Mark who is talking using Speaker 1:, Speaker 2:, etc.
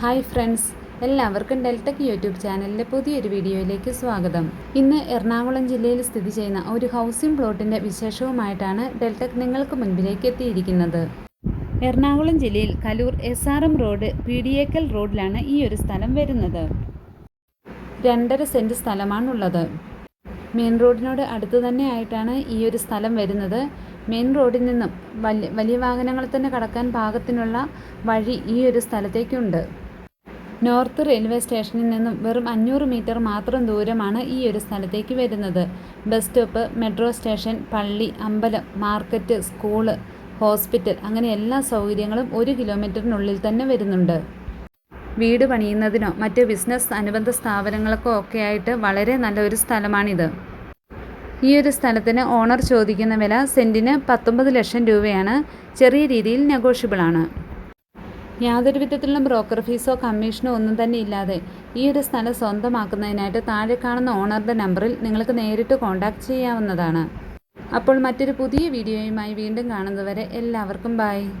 Speaker 1: Hi friends എല്ലാവർക്കും Deltech YouTube ചാനലിന്റെ പുതിയൊരു വീഡിയോയിലേക്ക് സ്വാഗതം. ഇന്ന് എറണാകുളം ജില്ലയിൽ സ്ഥിതി ചെയ്യുന്ന ഒരു ഹൗസിംഗ് പ്ലോട്ടിന്റെ വിശേഷവുമായിട്ടാണ് ഡെൽടെക് നിങ്ങൾക്ക് മുൻപിലേക്ക് എത്തിയിരിക്കുന്നത്. എറണാകുളം ജില്ലയിൽ Kaloor S R M road P D എക്കൽ റോഡിലാണ് ഈ ഒരു സ്ഥലം വരുന്നത്. രണ്ടര സെന്റ് സ്ഥലമാണുള്ളത്. മെയിൻ റോഡിനോട് അടുത്ത് തന്നെ ആയിട്ടാണ് ഈ ഒരു സ്ഥലം വരുന്നത്. മെയിൻ റോഡിൽ നിന്നും വലിയ വാഹനങ്ങൾ തന്നെ കടക്കാൻ പാകത്തിനുള്ള വഴി ഈ ഒരു സ്ഥലത്തേക്കുണ്ട്. നോർത്ത് റെയിൽവേ സ്റ്റേഷനിൽ നിന്നും വെറും അഞ്ഞൂറ് മീറ്റർ മാത്രം ദൂരമാണ് ഈ ഒരു സ്ഥലത്തേക്ക് വരുന്നത്. ബസ് സ്റ്റോപ്പ് മെട്രോ സ്റ്റേഷൻ പള്ളി അമ്പലം മാർക്കറ്റ് സ്കൂൾ ഹോസ്പിറ്റൽ അങ്ങനെ എല്ലാ സൗകര്യങ്ങളും ഒരു കിലോമീറ്ററിനുള്ളിൽ തന്നെ വരുന്നുണ്ട്. വീട് പണിയുന്നതിനോ മറ്റ് ബിസിനസ് അനുബന്ധ സ്ഥാപനങ്ങൾക്കോ ഒക്കെ ആയിട്ട് വളരെ നല്ലൊരു സ്ഥലമാണിത്. ഈ ഒരു സ്ഥലത്തിന് ഓണർ ചോദിക്കുന്ന വില സെന്റിന് പത്തൊമ്പത് ലക്ഷം രൂപയാണ്. ചെറിയ രീതിയിൽ നെഗോഷ്യബിൾ ആണ് യാതൊരു വിധത്തിലുള്ള ബ്രോക്കർ ഫീസോ കമ്മീഷനോ ഒന്നും തന്നെ ഇല്ലാതെ ഈ ഒരു സ്ഥലം സ്വന്തമാക്കുന്നതിനായിട്ട് താഴെ കാണുന്ന ഓണറുടെ നമ്പറിൽ നിങ്ങൾക്ക് നേരിട്ട് കോൺടാക്റ്റ് ചെയ്യാവുന്നതാണ്. അപ്പോൾ മറ്റൊരു പുതിയ വീഡിയോയുമായി വീണ്ടും കാണുന്നതുവരെ എല്ലാവർക്കും ബൈ